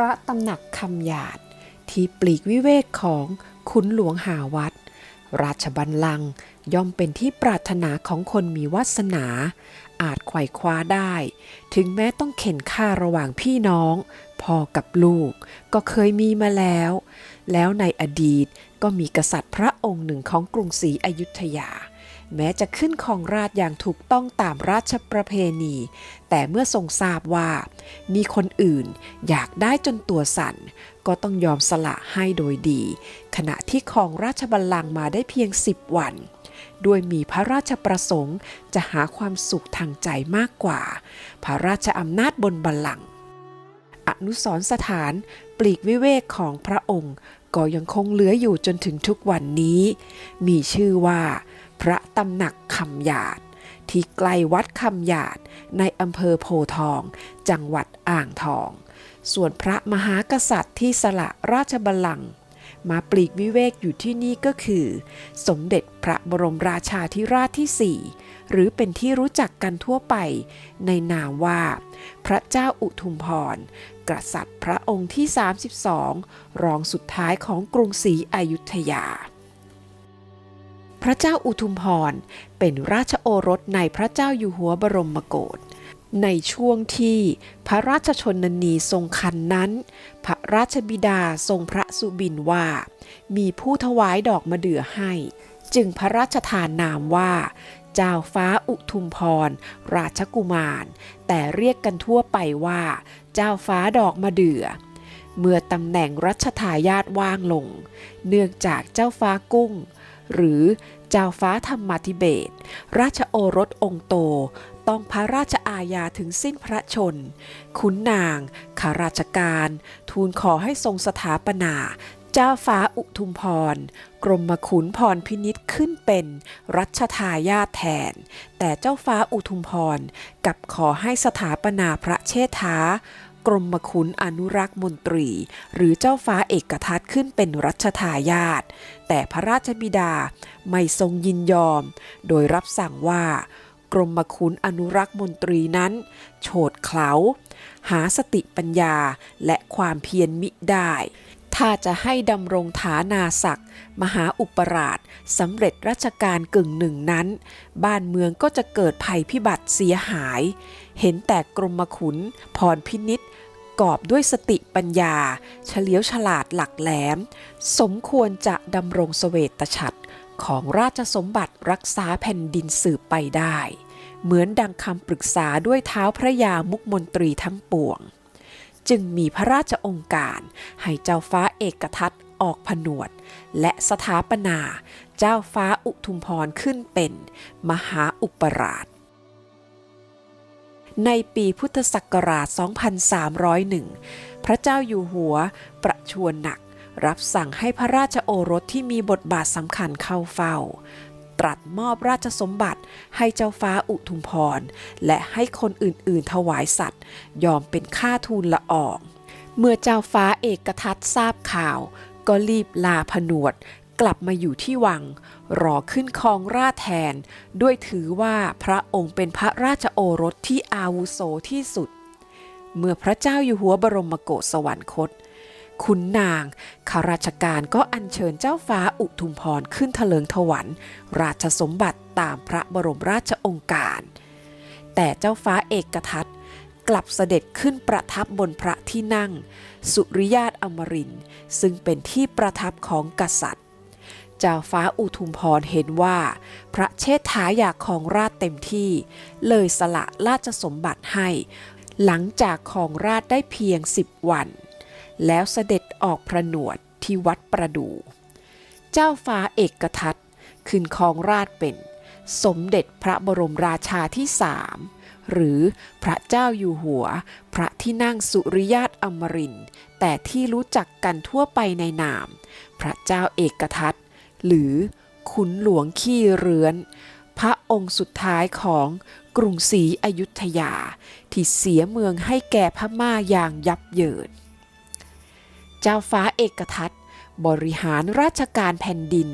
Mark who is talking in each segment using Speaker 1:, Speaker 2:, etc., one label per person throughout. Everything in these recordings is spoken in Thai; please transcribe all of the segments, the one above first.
Speaker 1: ระตำหนักคำหยาด ที่ปลีกวิเวกของขุนหลวงหาวัด ราชบัลลังก์ย่อมเป็นที่ปรารถนาของคนมีวาสนา อาจไขว่คว้าได้ ถึงแม้ต้องเข็นฆ่าระหว่างพี่น้องพ่อกับลูกก็เคยมีมาแล้ว แล้วในอดีตก็มีกษัตริย์พระองค์หนึ่งของกรุงศรีอยุธยา แม้จะขึ้นครองราชอย่างถูกต้องตามราชประเพณี แต่เมื่อทรงทราบว่า มีคนอื่นอยากได้จนตัวสั่น ก็ต้องยอมสละให้โดยดี ขณะที่ครองราชบัลลังก์มาได้เพียงสิบวันด้วยมีพระราชประสงค์จะหาความสุขทางใจมากกว่า พระราชอำนาจบนบัลลังก์อนุสรสถานปลีกวิเวกของพระองค์ ก็ยังคงเหลืออยู่จนถึงทุกวันนี้ มีชื่อว่า พระตำหนักคำหยาด ที่ใกล้วัดคำหยาดในอำเภอโพทอง จังหวัดอ่างทอง ส่วนพระมหากษัตริย์ที่สละราชบัลลังก์มาปลีกวิเวกอยู่ที่นี่ก็คือ สมเด็จพระบรมราชาธิราชที่4หรือเป็นที่รู้จักกันทั่วไป ในนามว่า พระเจ้าอุทุมพร กษัตริย์พระองค์ที่ 32 รองสุดท้ายของกรุงศรีอยุธยา พระเจ้าอุทุมพรเป็นราชโอรสในพระเจ้าอยู่หัวบรมโกศในช่วงที่พระราชชนนีทรงคันนั้น พระราชบิดาทรงพระสุบินว่า มีผู้ถวายดอกมะเดื่อให้ จึงพระราชทานนามว่า เจ้าฟ้าอุทุมพร ราชกุมาร แต่เรียกกันทั่วไปว่า เจ้าฟ้าดอกมะเดื่อ เมื่อตำแหน่งรัชทายาทว่างลง เนื่องจากเจ้าฟ้ากุ้ง หรือเจ้าฟ้าธรรมาธิเบศราชโอรสองค์โต ต้องพระราชอาญาถึงสิ้นพระชน ขุนนางข้าราชการ ทูลขอให้ทรงสถาปนา เจ้าฟ้าอุทุมพร กรมขุนพรพินิษขึ้นเป็นรัชทายาทแทน แต่เจ้าฟ้าอุทุมพรกับขอให้สถาปนาพระเชษฐา กรมคุนอนุรักษ์มนตรี หรือเจ้าฟ้าเอกทัตขึ้นเป็นรัชทายาทแต่พระราชบิดาไม่ทรงยินยอม โดยรับสั่งว่า กรมคุนอนุรักษ์มนตรีนั้น โฉดเขลาหาสติปัญญาและความเพียรมิได้ ถ้าจะให้ดำรงฐานาศักดิ์มหาอุปราชสำเร็จราชการกึ่งหนึ่งนั้น บ้านเมืองก็จะเกิดภัยพิบัติเสียหาย เห็นแต่กรมขุนพรพินิษกอบด้วยสติปัญญา เฉลียวฉลาดหลักแหลม สมควรจะดำรงเสวตฉัตรของราชสมบัติรักษาแผ่นดินสืบไปได้ เหมือนดังคำปรึกษาด้วยเท้าพระยามุกมนตรีทั้งปวง จึงมีพระราชองค์การ ให้เจ้าฟ้าเอกทัตออกผนวด และสถาปนา เจ้าฟ้าอุทุมพรขึ้นเป็น มหาอุปราช ในปีพุทธศักราช 2301 พระเจ้าอยู่หัวประชวรหนัก รับสั่งให้พระราชโอรสที่มีบทบาทสำคัญเข้าเฝ้า ตรัสมอบราชสมบัติให้เจ้าฟ้าอุทุมพร และให้คนอื่นๆถวายสัตว์ ยอมเป็นค่าทูลละออง เมื่อเจ้าฟ้าเอกทัตทราบข่าว ก็รีบลาผนวดกลับมาอยู่ที่วัง รอขึ้นครองราชแทน ด้วยถือว่าพระองค์เป็นพระราชโอรสที่อาวุโสที่สุด เมื่อพระเจ้าอยู่หัวบรมโกศสวรรคต ขุนนางข้าราชการก็อัญเชิญเจ้าฟ้าอุทุมพรขึ้นเถลิงถวัน ราชสมบัติตามพระบรมราชองค์การ แต่เจ้าฟ้าเอกทัตกลับเสด็จขึ้นประทับบนพระที่นั่ง สุริยาตอมรินซึ่งเป็นที่ประทับของกษัตริย์ เจ้าฟ้าอุทุมพรเห็นว่า พระเชษฐาอยากของราชเต็มที่ เลยสละราชสมบัติให้ หลังจากของราชได้เพียงสิบวัน แล้วเสด็จออกพระหนวดที่วัดประดู เจ้าฟ้าเอกทัตขึ้นครองราชเป็น สมเด็จพระบรมราชาที่สามหรือพระเจ้าอยู่หัว พระที่นั่งสุริยาตอมรินแต่ที่รู้จักกันทั่วไปในนาม พระเจ้าเอกทัตหรือขุนหลวงขี้เรือน พระองค์สุดท้ายของกรุงศรีอยุธยา ที่เสียเมืองให้แก่พม่าอย่างยับเยิน เจ้าฟ้าเอกทัตบริหารราชการแผ่นดิน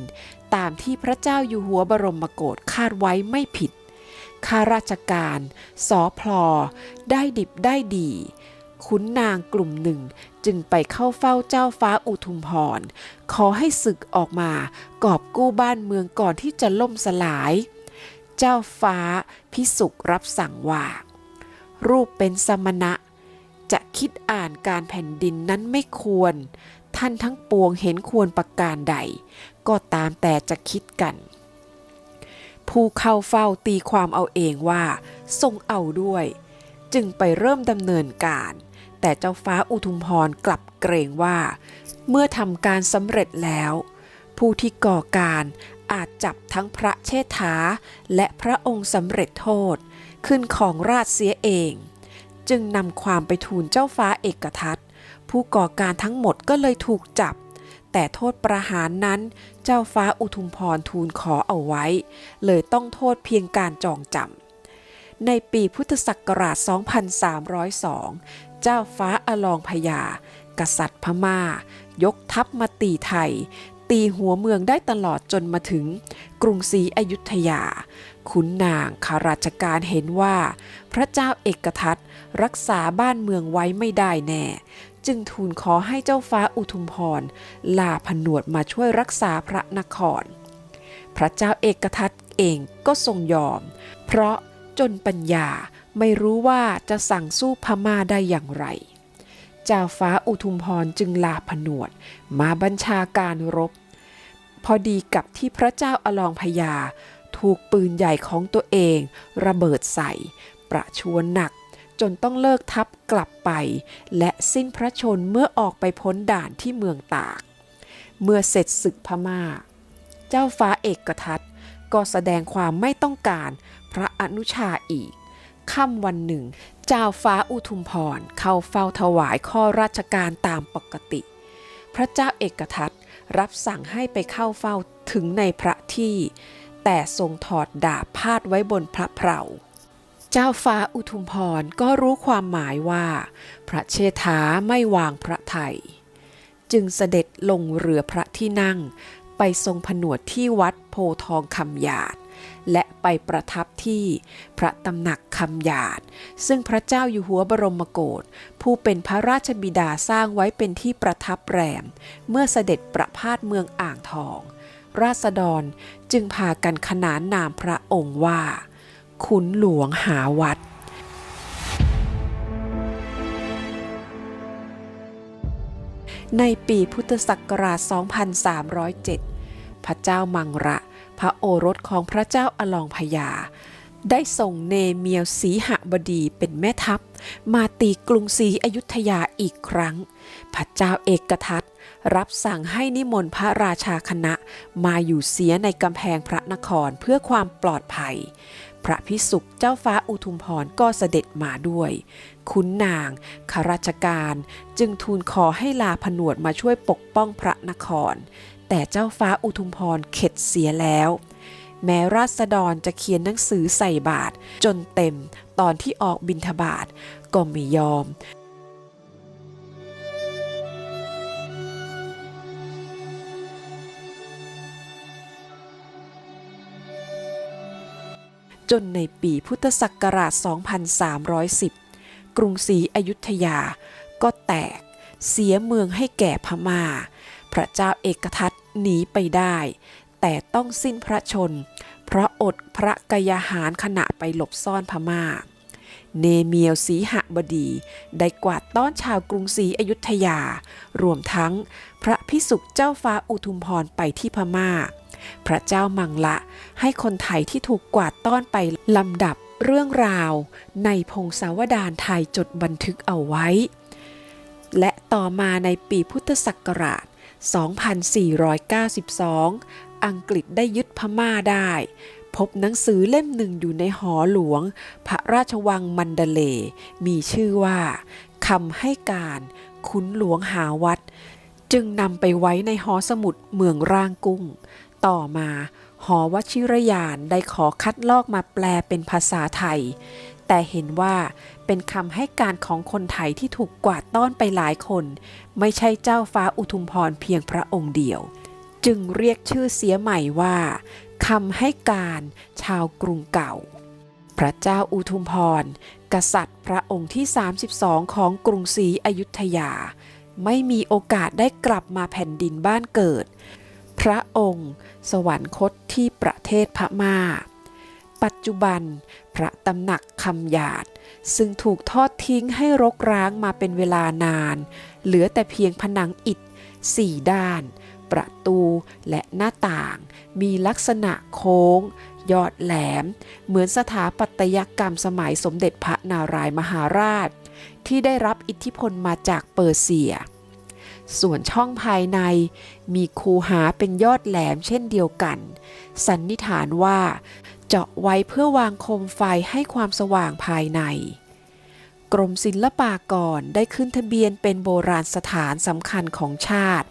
Speaker 1: ตามที่พระเจ้าอยู่หัวบรมโกศคาดไว้ไม่ผิด ข้าราชการสอพลอ ได้ดิบได้ดี ขุนนางกลุ่มหนึ่งจึงไปเข้าเฝ้าเจ้าฟ้าอุทุมพร ขอให้ศึกออกมากอบกู้บ้านเมืองก่อนที่จะล่มสลาย เจ้าฟ้าพิสุกรับสั่งว่า รูปเป็นสมณะ จะคิดอ่านการแผ่นดินนั้นไม่ควร ท่านทั้งปวงเห็นควรประการใด ก็ตามแต่จะคิดกัน ผู้เข้าเฝ้าตีความเอาเองว่า ทรงเอาด้วย จึงไปเริ่มดำเนินการ แต่เจ้าฟ้าอุทุมพรกลับเกรงว่า เมื่อทำการสำเร็จแล้ว ผู้ที่ก่อการอาจจับทั้งพระเชษฐาและพระองค์สำเร็จโทษ ขึ้นของราชเสียเอง จึงนำความไปทูลเจ้าฟ้าเอกทัตผู้ก่อการทั้งหมดก็เลยถูกจับ แต่โทษประหารนั้นเจ้าฟ้าอุทุมพรทูลขอเอาไว้ เลยต้องโทษเพียงการจองจำในปีพุทธศักราช 2302 เจ้าฟ้าอลองพญากษัตริย์พมา่า ยกทัพมาตีไทย ตีหัวเมืองได้ตลอดจนมาถึง กรุงศรีอยุธยา ขุนนางข้าราชการเห็นว่า พระเจ้าเอกทัตรักษาบ้านเมืองไว้ไม่ได้แน่ จึงทูลขอให้เจ้าฟ้าอุทุมพรลาผนวดมาช่วยรักษาพระนคร พระเจ้าเอกทัตเองก็ทรงยอม เพราะจนปัญญาไม่รู้ว่าจะสั่งสู้พม่าได้อย่างไร เจ้าฟ้าอุทุมพรจึงลาผนวด มาบัญชาการรบ พอดีกับที่พระเจ้าอลองพญาถูกปืนใหญ่ของตัวเอง ระเบิดใส่ ประชวนหนัก จนต้องเลิกทัพกลับไป และสิ้นพระชนเมื่อออกไปพ้นด่านที่เมืองตาก เมื่อเสร็จศึกพม่า เจ้าฟ้าเอกทัตก็แสดงความไม่ต้องการพระอนุชาอีกค่ำวันหนึ่ง เจ้าฟ้าอุทุมพรเข้าเฝ้าถวายข้อราชการตามปกติ พระเจ้าเอกทัต รับสั่งให้ไปเข้าเฝ้าถึงในพระที่ แต่ทรงถอดดาบพาดไว้บนพระเพลาเจ้าฟ้าอุทุมพรก็รู้ความหมายว่า พระเชษฐาไม่วางพระไทย จึงเสด็จลงเรือพระที่นั่ง ไปทรงผนวดที่วัดโพทองคำหยาด และไปประทับที่พระตำหนักคำหยาด ซึ่งพระเจ้าอยู่หัวบรมโกศผู้เป็นพระราชบิดาสร้างไว้เป็นที่ประทับแรม เมื่อเสด็จประพาสเมืองอ่างทอง ราษฎรจึงพากันขนานนามพระองค์ว่า ขุนหลวงหาวัดในปีพุทธศักราช 2307 พระเจ้ามังระ พระโอรสของพระเจ้าอลองพญาได้ส่งเนเมียวสีหบดีเป็นแม่ทัพ มาตีกรุงศรีอยุธยาอีกครั้ง พระเจ้าเอกทัตรับสั่งให้นิมนต์พระราชาคณะมาอยู่เสียในกำแพงพระนครเพื่อความปลอดภัย พระพิสุกเจ้าฟ้าอุทุมพรก็เสด็จมาด้วยขุนนางข้าราชการจึงทูลขอให้ลาผนวดมาช่วยปกป้องพระนคร แต่เจ้าฟ้าอุทุมพรเข็ดเสียแล้ว แม้ราษฎรจะเขียนหนังสือใส่บาทจนเต็มตอนที่ออกบิณฑบาตก็ไม่ยอมจนในปีพุทธศักราช 2310 กรุงศรีอยุธยาก็แตกเสียเมืองให้แก่พมา่า พระเจ้าเอกทัต หนีไปได้ แต่ต้องสิ้นพระชน เพราะอดพระกยาหารขณะไปหลบซ่อนพมา่า เนเมียวสีหบดี ได้กวาดต้อนชาวกรุงศรีอยุธยา รวมทั้งพระพิสุกเจ้าฟ้าอุทุมพรไปที่พม่า พระเจ้ามังละให้คนไทยที่ถูกกวาดต้อนไปลำดับเรื่องราวในพงศาวดารไทยจดบันทึกเอาไว้ และต่อมาในปีพุทธศักราช 2492 อังกฤษได้ยึดพม่าได้ พบหนังสือเล่มหนึ่งอยู่ในหอหลวง พระราชวังมันเดเล มีชื่อว่าคำให้การขุนหลวงหาวัด จึงนำไปไว้ในหอสมุดเมืองร่างกุ้ง ต่อมาหอวชิรยานได้ขอคัดลอกมาแปลเป็นภาษาไทย แต่เห็นว่าเป็นคำให้การของคนไทยที่ถูกกวาดต้อนไปหลายคน ไม่ใช่เจ้าฟ้าอุทุมพรเพียงพระองค์เดียว จึงเรียกชื่อเสียใหม่ว่าคำให้การชาวกรุงเก่า พระเจ้าอุทุมพร กษัตริย์พระองค์ที่ 32 ของกรุงศรีอยุธยา ไม่มีโอกาสได้กลับมาแผ่นดินบ้านเกิด พระองค์ สวรรคตที่ประเทศพม่า ปัจจุบัน พระตำหนักคำหยาด ซึ่งถูกทอดทิ้งให้รกร้างมาเป็นเวลานาน เหลือแต่เพียงผนังอิฐสี่ด้าน ประตูและหน้าต่าง มีลักษณะโค้ง ยอดแหลม เหมือนสถาปัตยกรรมสมัยสมเด็จพระนารายมหาราช ที่ได้รับอิทธิพลมาจากเปอร์เซีย ส่วนช่องภายใน มีคูหาเป็นยอดแหลมเช่นเดียวกัน สันนิษฐานว่า เจาะไว้เพื่อวางโคมไฟให้ความสว่างภายใน กรมศิลปากรได้ขึ้นทะเบียนเป็นโบราณสถานสำคัญของชาติ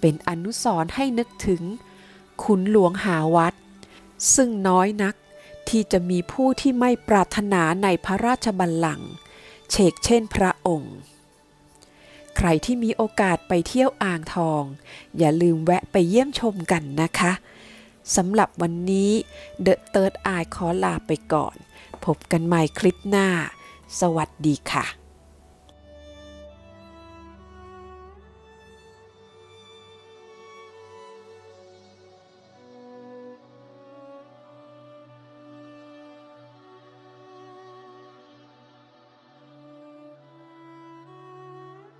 Speaker 1: เป็นอนุสรณ์ให้นึกถึง ขุนหลวงหาวัด ซึ่งน้อยนักที่จะมีผู้ที่ไม่ปรารถนาในพระราชบัลลังก์เชกเช่นพระองค์ ใครที่มีโอกาสไปเที่ยวอ่างทอง อย่าลืมแวะไปเยี่ยมชมกันนะคะ สำหรับวันนี้ The Third Eye ขอลาไปก่อน พบกันใหม่คลิปหน้า สวัสดีค่ะ